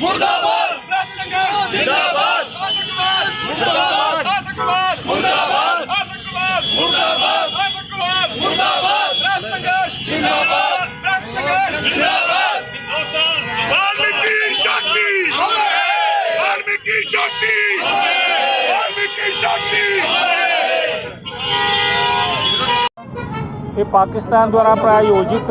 मुर्दाबाद! जिंदाबाद मुर्दाबाद! आतंकवाद! मुर्दाबाद! आतंकवाद! मुर्दाबाद! आतंकवाद! मुर्दाबाद! संघर्ष जिंदाबाद! जिंदाबाद! वाल्मीकि शक्ति! वाल्मीकि शक्ति! वाल्मीकि शक्ति! ये पाकिस्तान द्वारा प्रायोजित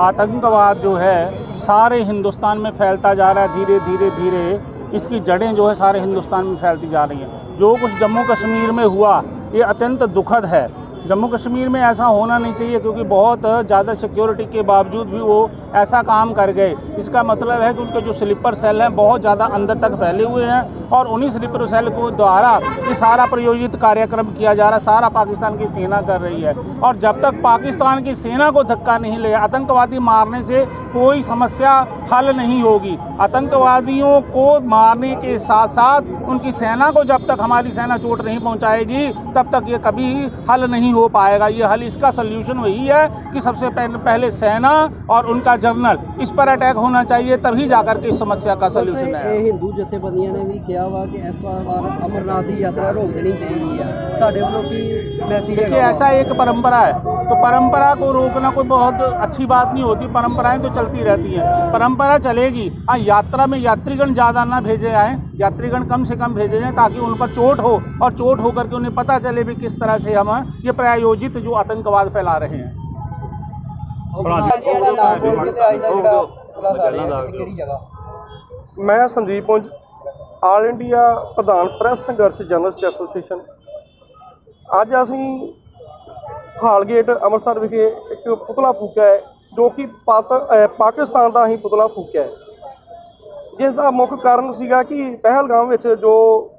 आतंकवाद जो है सारे हिंदुस्तान में फैलता जा रहा है धीरे धीरे धीरे इसकी जड़ें जो है सारे हिंदुस्तान में फैलती जा रही हैं जो कुछ जम्मू कश्मीर में हुआ ये अत्यंत दुखद है जम्मू कश्मीर में ऐसा होना नहीं चाहिए, क्योंकि बहुत ज़्यादा सिक्योरिटी के बावजूद भी वो ऐसा काम कर गए। इसका मतलब है कि उनके जो स्लीपर सेल हैं, बहुत ज़्यादा अंदर तक फैले हुए हैं और उन्हीं स्लीपर सेल को द्वारा ये सारा प्रयोजित कार्यक्रम किया जा रहा है। सारा पाकिस्तान की सेना कर रही है और जब तक पाकिस्तान की सेना को धक्का नहीं ले, आतंकवादी मारने से कोई समस्या हल नहीं होगी। आतंकवादियों को मारने के साथ साथ उनकी सेना को जब तक हमारी सेना चोट नहीं पहुँचाएगी, तब तक ये कभी हल नहीं हो पाएगा। ये हल इसका सोल्यूशन वही है कि सबसे पहले सेना और उनका जनरल इस पर अटैक होना चाहिए तभी जाकर के इस समस्या का सोल्यूशन है। हिंदू जथेबंदियों ने भी किया हुआ कि अमरनाथ की यात्रा रोक देनी चाहिए देखिए ऐसा एक परंपरा है। तो परंपरा को रोकना कोई बहुत अच्छी बात नहीं होती परंपराएं तो चलती रहती हैं परंपरा चलेगी हाँ यात्रा में यात्रीगण ज़्यादा ना भेजे जाएं यात्रीगण कम से कम भेजे जाएं ताकि उन पर चोट हो और चोट होकर के उन्हें पता चले भी किस तरह से हम ये प्रायोजित जो आतंकवाद फैला रहे हैं ਕਿਹੜੀ ਜਗ੍ਹਾ ਮੈਂ ਸੰਦੀਪ ਪੁੰਜ ਆਲ ਇੰਡੀਆ ਪ੍ਰਧਾਨ ਪ੍ਰੈਸ ਸੰਘਰਸ਼ ਜਰਨਲਿਸਟ ਐਸੋਸੀਏਸ਼ਨ ਅੱਜ ਅਸੀਂ ਹਾਲਗੇਟ ਅੰਮ੍ਰਿਤਸਰ ਵਿਖੇ ਇੱਕ ਪੁਤਲਾ ਫੂਕਿਆ ਹੈ ਜੋ ਕਿ ਪਾਤ- ਪਾਕਿਸਤਾਨ ਦਾ ਹੀ ਪੁਤਲਾ ਫੂਕਿਆ ਹੈ। ਜਿਸ ਦਾ ਮੁੱਖ ਕਾਰਨ ਸੀਗਾ ਕਿ ਪਹਿਲਗਾਮ ਵਿੱਚ ਜੋ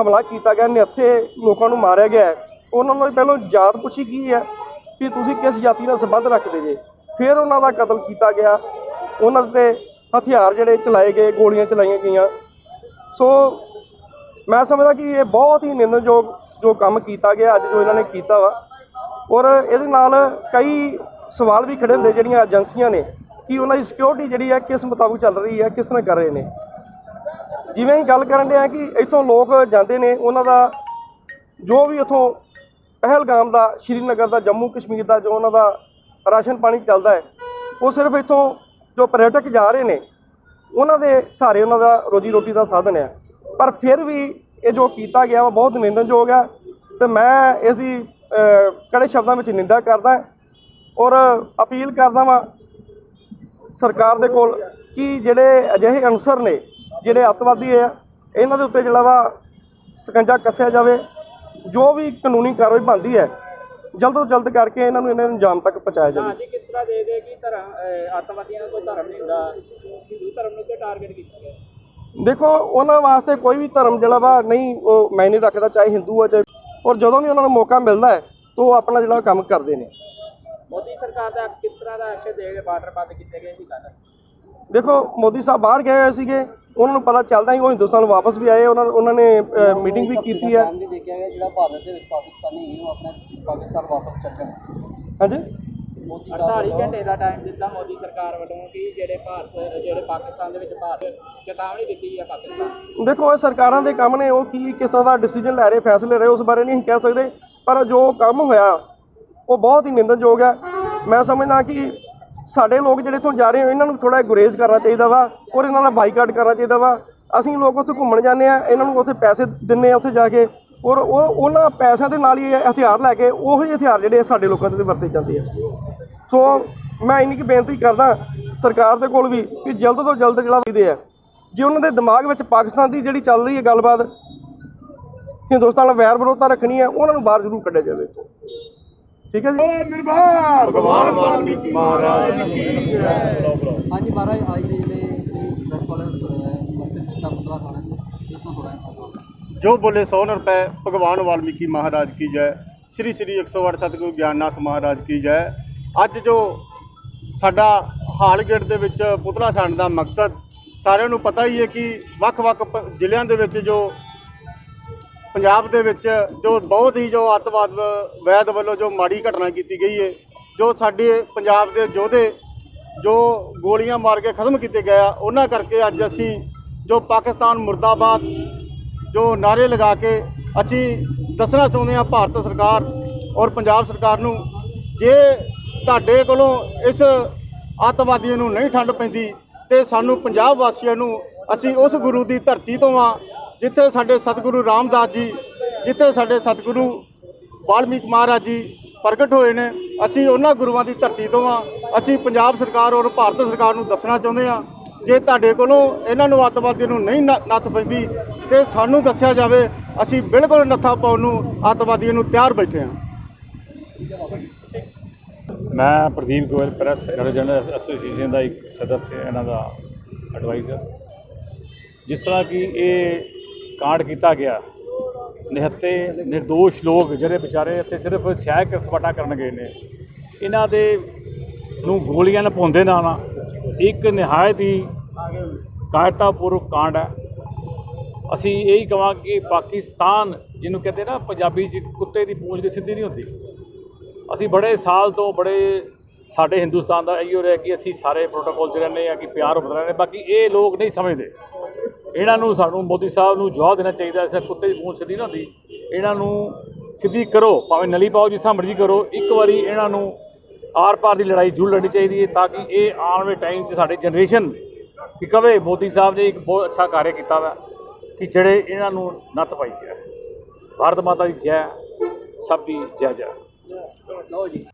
ਹਮਲਾ ਕੀਤਾ ਗਿਆ ਨਿਹੱਥੇ ਲੋਕਾਂ ਨੂੰ ਮਾਰਿਆ ਗਿਆ ਹੈ, ਉਹਨਾਂ ਨੂੰ ਪਹਿਲਾਂ ਜਾਤ ਪੁੱਛੀ ਕੀ ਹੈ ਕਿ ਤੁਸੀਂ ਕਿਸ ਜਾਤੀ ਨਾਲ ਸੰਬੰਧ ਰੱਖਦੇ ਜੇ? ਫਿਰ ਉਹਨਾਂ ਦਾ ਕਤਲ ਕੀਤਾ ਗਿਆ। ਉਹਨਾਂ ਤੇ ਹਥਿਆਰ ਜਿਹੜੇ ਚਲਾਏ ਗਏ ਗੋਲੀਆਂ ਚਲਾਈਆਂ ਗਈਆਂ। ਸੋ ਮੈਂ ਸਮਝਦਾ ਕਿ ਇਹ ਬਹੁਤ ਹੀ ਨਿੰਦਣਯੋਗ ਜੋ ਕੰਮ ਕੀਤਾ ਗਿਆ ਅੱਜ ਜੋ ਇਹਨਾਂ ਨੇ ਕੀਤਾ ਵਾ ਔਰ ਇਹਦੇ ਨਾਲ ਕਈ ਸਵਾਲ ਵੀ ਖੜੇ ਹੁੰਦੇ ਜਿਹੜੀਆਂ ਏਜੰਸੀਆਂ ਨੇ ਕਿ ਉਹਨਾਂ ਦੀ ਸਿਕਿਉਰਿਟੀ ਜਿਹੜੀ ਹੈ ਕਿਸ ਮੁਤਾਬਕ ਚੱਲ ਰਹੀ ਹੈ, ਕਿਸ ਤਰ੍ਹਾਂ ਕਰ ਰਹੇ ਨੇ। ਜਿਵੇਂ ਹੀ ਗੱਲ ਕਰਨ ਦੇ ਆ ਕਿ ਇੱਥੋਂ ਲੋਕ ਜਾਂਦੇ ਨੇ, ਉਹਨਾਂ ਦਾ ਜੋ ਵੀ ਇੱਥੋਂ ਪਹਿਲਗਾਮ ਦਾ, ਸ਼੍ਰੀਨਗਰ ਦਾ, ਜੰਮੂ ਕਸ਼ਮੀਰ ਦਾ ਜੋ ਉਹਨਾਂ ਦਾ ਰਾਸ਼ਨ ਪਾਣੀ ਚੱਲਦਾ ਹੈ, ਉਹ ਸਿਰਫ ਇੱਥੋਂ ਜੋ ਪਰਯਟਕ ਜਾ ਰਹੇ ਨੇ, ਉਹਨਾਂ ਦੇ ਸਹਾਰੇ ਉਹਨਾਂ ਦਾ ਰੋਜੀ ਰੋਟੀ ਦਾ ਸਾਧਨ ਹੈ। ਪਰ ਫਿਰ ਵੀ ਇਹ ਜੋ ਕੀਤਾ ਗਿਆ ਵਾ ਬਹੁਤ ਨਿੰਦਣਯੋਗ ਹੈ ਤੇ ਮੈਂ ਇਸ ਦੀ ਕੜੇ ਸ਼ਬਦਾਂ ਵਿੱਚ ਨਿੰਦਾ ਕਰਦਾ ਔਰ ਅਪੀਲ ਕਰਦਾ ਵਾਂ ਸਰਕਾਰ ਦੇ ਕੋਲ ਕਿ ਜਿਹੜੇ ਅਜਿਹੇ ਅਨਸਰ ਨੇ ਜਿਹੜੇ ਅਤਵਾਦੀ ਆ ਇਹਨਾਂ ਦੇ ਉੱਤੇ ਜਿਹੜਾ ਵਾ ਸਕੰਜਾ ਕੱਸਿਆ ਜਾਵੇ। ਜੋ ਵੀ ਕਾਨੂੰਨੀ ਕਾਰਵਾਈ ਬਣਦੀ ਹੈ ਜਲਦ ਤੋਂ ਜਲਦ ਕਰਕੇ ਇਹਨਾਂ ਨੂੰ ਇਹਨਾਂ ਨੂੰ ਜਾਮ ਤੱਕ ਪਹੁੰਚਾਇਆ ਜਾਵੇ। ਹਾਂਜੀ ਕਿਸ ਤਰ੍ਹਾਂ ਦੇ ਦੇ ਕਿ ਧਰਮ ਆਤਵਾਦੀਆਂ ਦਾ ਕੋਈ ਧਰਮ ਨਹੀਂ ਹੁੰਦਾ ਧਰਮ ਨੂੰ ਕਿਉਂ ਟਾਰਗੇਟ ਕੀਤਾ ਗਿਆ? ਦੇਖੋ ਉਹਨਾਂ ਵਾਸਤੇ ਕੋਈ ਵੀ ਧਰਮ ਜਿਹੜਾ ਵਾ ਨਹੀਂ ਉਹ ਮੈਨੇ ਰੱਖਦਾ ਚਾਹੇ ਹਿੰਦੂ ਆ ਚਾਹੇ ਔਰ ਜਦੋਂ ਵੀ ਉਹਨਾਂ ਨੂੰ ਮੌਕਾ ਮਿਲਦਾ ਹੈ ਤਾਂ ਉਹ ਆਪਣਾ ਜਿਹੜਾ ਕੰਮ ਕਰਦੇ ਨੇ। ਮੋਦੀ ਸਰਕਾਰ ਦਾ ਕਿਸ ਤਰ੍ਹਾਂ ਦਾ ਐਕਸ਼ਨ ਦੇ ਕੇ ਬਾਰਡਰ ਬੰਦ ਕੀਤੇ ਗਏ ਸੀ ਗੱਲ ਦੇਖੋ ਮੋਦੀ ਸਾਹਿਬ ਬਾਹਰ ਗਏ ਹੋਏ ਸੀਗੇ ਉਹਨਾਂ ਨੂੰ ਪਤਾ ਚੱਲਦਾ ਹੀ ਉਹ ਹਿੰਦੁਸਤਾਨ ਨੂੰ ਵਾਪਸ ਵੀ ਆਏ ਉਹਨਾਂ ਉਹਨਾਂ ਨੇ ਮੀਟਿੰਗ ਵੀ ਕੀਤੀ ਹੈ। ਵੀ ਦੇਖਿਆ ਗਿਆ ਜਿਹੜਾ ਭਾਰਤ ਦੇ ਵਿੱਚ ਪਾਕਿਸਤਾਨੀ ਹੈ ਉਹ ਆਪਣੇ ਪਾਕਿਸਤਾਨ ਵਾਪਸ ਚੱਲ। ਜਾਣ ਹਾਂਜੀ? ਮੋਦੀ 48 ਘੰਟੇ ਦਾ ਟਾਈਮ ਦਿੱਤਾ ਮੋਦੀ ਸਰਕਾਰ ਵੱਲੋਂ ਕਿ ਜਿਹੜੇ ਭਾਰਤ ਜਿਹੜੇ ਪਾਕਿਸਤਾਨ ਦੇ ਵਿੱਚ ਭਾਰਤ ਚੇਤਾਵਨੀ ਦਿੱਤੀ ਹੈ ਪਾਕਿਸਤਾਨ ਦੇਖੋ ਇਹ ਸਰਕਾਰਾਂ ਦੇ ਕੰਮ ਨੇ ਉਹ ਕੀ ਕਿਸ ਤਰ੍ਹਾਂ ਦਾ ਡਿਸੀਜਨ ਲੈ ਰਹੇ ਫੈਸਲੇ ਰਹੇ ਉਸ ਬਾਰੇ ਨਹੀਂ ਅਸੀਂ ਕਹਿ ਸਕਦੇ। ਪਰ ਜੋ ਕੰਮ ਹੋਇਆ ਉਹ ਬਹੁਤ ਹੀ ਨਿੰਦਣਯੋਗ ਹੈ। ਮੈਂ ਸਮਝਦਾ ਕਿ ਸਾਡੇ ਲੋਕ ਜਿਹੜੇ ਇੱਥੋਂ ਜਾ ਰਹੇ ਹੋ ਇਹਨਾਂ ਨੂੰ ਥੋੜਾ ਗੁਰੇਜ਼ ਕਰਨਾ ਚਾਹੀਦਾ ਵਾ ਔਰ ਇਹਨਾਂ ਦਾ ਬਾਈਕਾਟ ਕਰਨਾ ਚਾਹੀਦਾ ਵਾ। ਅਸੀਂ ਲੋਕ ਉੱਥੇ ਘੁੰਮਣ ਜਾਂਦੇ ਆ ਇਹਨਾਂ ਨੂੰ ਉੱਥੇ ਪੈਸੇ ਦਿੰਨੇ ਆ ਉੱਥੇ ਜਾ ਕੇ। ਔਰ ਉਹ ਉਹਨਾਂ ਪੈਸਿਆਂ ਦੇ ਨਾਲ ਹੀ ਇਹ ਹਥਿਆਰ ਲੈ ਕੇ ਉਹੋ ਜਿਹੇ ਹਥਿਆਰ ਜਿਹੜੇ ਸਾਡੇ ਲੋਕਾਂ ਦੇ ਵਰਤੇ ਜਾਂਦੇ ਆ। ਸੋ ਮੈਂ ਇੰਨੀ ਕਿ ਬੇਨਤੀ ਕਰਦਾ ਸਰਕਾਰ ਦੇ ਕੋਲ ਵੀ ਕਿ ਜਲਦ ਤੋਂ ਜਲਦ ਜਿਹੜਾ ਵੀਦੇ ਆ ਜੇ ਉਹਨਾਂ ਦੇ ਦਿਮਾਗ ਵਿੱਚ ਪਾਕਿਸਤਾਨ ਦੀ ਜਿਹੜੀ ਚੱਲ ਰਹੀ ਹੈ ਗੱਲਬਾਤ ਹਿੰਦੁਸਤਾਨ ਨਾਲ ਵੈਰ ਵਿਰੋਧਤਾ ਰੱਖਣੀ ਹੈ ਉਹਨਾਂ ਨੂੰ ਬਾਹਰ ਜ਼ਰੂਰ ਕੱਢਿਆ ਜਾਵੇ। ਠੀਕ ਹੈ ਜੀ? ਭਗਵਾਨ ਵਾਲਮੀਕੀ ਮਹਾਰਾਜ ਹਾਂਜੀ ਮਹਾਰਾਜ ਅੱਜ ਦੇ ਜਿਹੜੇ ਪ੍ਰੈਸ ਕਾਨਫਰੰਸ ਮਰਤੇ ਦਿੱਤਾ ਪੁੱਤਰਾ ਥਾਣੇ ਤੇ ਇਸ ਤੋਂ ਥੋੜਾ ਜੋ ਬੋਲੇ ਸੋ ਨ ਰੁਪਏ, ਭਗਵਾਨ ਵਾਲਮੀਕੀ ਮਹਾਰਾਜ ਕੀ ਜੈ। ਸ੍ਰੀ ਸ੍ਰੀ 108 ਸਤਿਗੁਰੂ ਗਿਆਨਨਾਥ ਮਹਾਰਾਜ ਕੀ ਜੈ। ਅੱਜ ਜੋ ਸਾਡਾ ਹਾਲਗੇਟ ਦੇ ਵਿੱਚ ਪੁਤਲਾ ਛਾਣ ਦਾ ਮਕਸਦ, ਸਾਰਿਆਂ ਨੂੰ ਪਤਾ ਹੀ ਹੈ ਕਿ ਵੱਖ-ਵੱਖ ਪ- ਜ਼ਿਲ੍ਹਿਆਂ ਦੇ ਵਿੱਚ ਜੋ, ਪੰਜਾਬ ਦੇ ਵਿੱਚ ਜੋ ਬਹੁਤ ਹੀ ਜੋ ਅੱਤਵਾਦ ਵੈਦ ਵੱਲੋਂ ਜੋ ਮਾੜੀ ਘਟਨਾ ਕੀਤੀ ਗਈ ਹੈ ਜੋ ਸਾਡੇ ਪੰਜਾਬ ਦੇ ਯੋਧੇ ਜੋ ਗੋਲੀਆਂ ਮਾਰ ਕੇ ਖਤਮ ਕੀਤੇ ਗਏ ਆ, ਉਹਨਾਂ ਕਰਕੇ ਅੱਜ ਅਸੀਂ ਜੋ ਪਾਕਿਸਤਾਨ ਮੁਰਦਾਬਾਦ ਜੋ ਨਾਰੇ ਲਗਾ ਕੇ ਅਸੀਂ ਦੱਸਣਾ ਚਾਹੁੰਦੇ ਹਾਂ ਭਾਰਤ ਸਰਕਾਰ ਔਰ ਪੰਜਾਬ ਸਰਕਾਰ ਨੂੰ, ਜੇ ਤੁਹਾਡੇ ਕੋਲੋਂ ਇਸ ਅੱਤਵਾਦੀਆਂ ਨੂੰ ਨਹੀਂ ਠੰਡ ਪੈਂਦੀ ਤੇ ਸਾਨੂੰ ਪੰਜਾਬ ਵਾਸੀਆਂ ਨੂੰ ਅਸੀਂ ਉਸ ਗੁਰੂ ਦੀ ਧਰਤੀ ਤੋਂ ਆ, ਜਿੱਥੇ ਸਾਡੇ ਸਤਿਗੁਰੂ ਰਾਮਦਾਸ ਜੀ, ਜਿੱਥੇ ਸਾਡੇ ਸਤਿਗੁਰੂ ਵਾਲਮੀਕ ਮਹਾਰਾਜ ਜੀ ਪ੍ਰਗਟ ਹੋਏ ਨੇ, ਅਸੀਂ ਉਹਨਾਂ ਗੁਰੂਆਂ ਦੀ ਧਰਤੀ ਤੋਂ ਆ। ਅਸੀਂ ਪੰਜਾਬ ਸਰਕਾਰ ਔਰ ਭਾਰਤ ਸਰਕਾਰ ਨੂੰ ਦੱਸਣਾ ਚਾਹੁੰਦੇ ਆ ਜੇ ਤੁਹਾਡੇ ਕੋਲੋਂ ਇਹਨਾਂ ਨੂੰ ਅੱਤਵਾਦੀਆਂ ਨੂੰ ਨਹੀਂ ਨ- ਨੱਥ ਪੈਂਦੀ ਤੇ ਸਾਨੂੰ ਦੱਸਿਆ ਜਾਵੇ, ਅਸੀਂ ਬਿਲਕੁਲ ਨੱਥਾ ਪਾਉਣ ਨੂੰ ਅੱਤਵਾਦੀਆਂ ਨੂੰ ਤਿਆਰ ਬੈਠੇ ਹਾਂ। ਮੈਂ Pradeep Goyal, press general association ਦਾ ਇੱਕ ਸਦੱਸ ਇਹਨਾਂ ਦਾ ਐਡਵਾਈਜ਼ਰ ਜਿਸ ਤਰ੍ਹਾਂ ਕਿ ਇਹ ਕਾਂਡ ਕੀਤਾ ਗਿਆ, ਨਿਹੱਤੇ નિર્ਦੋਸ਼ ਲੋਕ ਜਿਹੜੇ ਵਿਚਾਰੇ ਇੱਥੇ ਸਿਰਫ ਸਿਆਹ ਸਪਾਟਾ ਕਰਨ ਗਏ ਨੇ, ਇਹਨਾਂ ਦੇ ਨੂੰ ਗੋਲੀਆਂ ਨਾਲ ਪਾਉਂਦੇ ਨਾ ਇੱਕ ਨਿਹਾਇਤ ਹੀ ਕਾਇਰਤਾਪੂਰਵਕ ਕਾਂਡ ਹੈ। ਅਸੀਂ ਇਹੀ ਕਵਾਂਗੇ ਕਿ ਪਾਕਿਸਤਾਨ, ਜਿਹਨੂੰ ਕਹਿੰਦੇ ਨਾ ਪੰਜਾਬੀ ਚ ਕੁੱਤੇ ਦੀ ਪੂੰਛ ਦੀ ਸਿੱਧੀ ਨਹੀਂ ਹੁੰਦੀ। ਅਸੀਂ ਬੜੇ ਸਾਲ ਤੋਂ ਬੜੇ ਸਾਡੇ ਹਿੰਦੁਸਤਾਨ ਦਾ ਇਹੋ ਰਿਹਾ ਕਿ ਅਸੀਂ ਸਾਰੇ ਪ੍ਰੋਟੋਕੋਲ 'ਚ ਰਹਿੰਦੇ ਆ ਕਿ ਪਿਆਰ ਹੁੰਦਾ ਰਹਿੰਦੇ ਬਾਕੀ ਇਹ ਲੋਕ ਨਹੀਂ ਸਮਝਦੇ। ਇਹਨਾਂ ਨੂੰ ਸਾਨੂੰ ਮੋਦੀ ਸਾਹਿਬ ਨੂੰ ਜਵਾਬ ਦੇਣਾ ਚਾਹੀਦਾ ਐਸਾ ਕੁੱਤੇ ਦੀ ਪੂੰਛ ਸਿੱਧੀ ਨਾ ਹੁੰਦੀ। ਇਹਨਾਂ ਨੂੰ ਸਿੱਧੀ ਕਰੋ, ਭਾਵੇਂ ਨਲੀ ਪਾਓ, ਜਿਸ ਤਰ੍ਹਾਂ ਮਰਜ਼ੀ ਕਰੋ, ਇੱਕ ਵਾਰੀ ਇਹਨਾਂ ਨੂੰ ਆਰ ਪਾਰ ਦੀ ਲੜਾਈ ਜ਼ਰੂਰ ਲੜਨੀ ਚਾਹੀਦੀ ਹੈ ਤਾਂ ਕਿ ਇਹ ਆਉਣ ਵਾਲੇ ਟਾਈਮ 'ਚ ਸਾਡੇ ਜਨਰੇਸ਼ਨ ਕਿ ਕਵੇ ਮੋਦੀ ਸਾਹਿਬ ਨੇ ਇੱਕ ਬਹੁਤ ਅੱਛਾ ਕਾਰਜ ਕੀਤਾ ਵਾ। ਕਿ ਜਿਹੜੇ ਇਹਨਾਂ ਨੂੰ ਨੱਥ ਪਾਈ ਗਿਆ ਭਾਰਤ ਮਾਤਾ ਦੀ ਜੈ ਸਭ ਦੀ ਜੈ ਜੈ ਲਓ ਜੀ।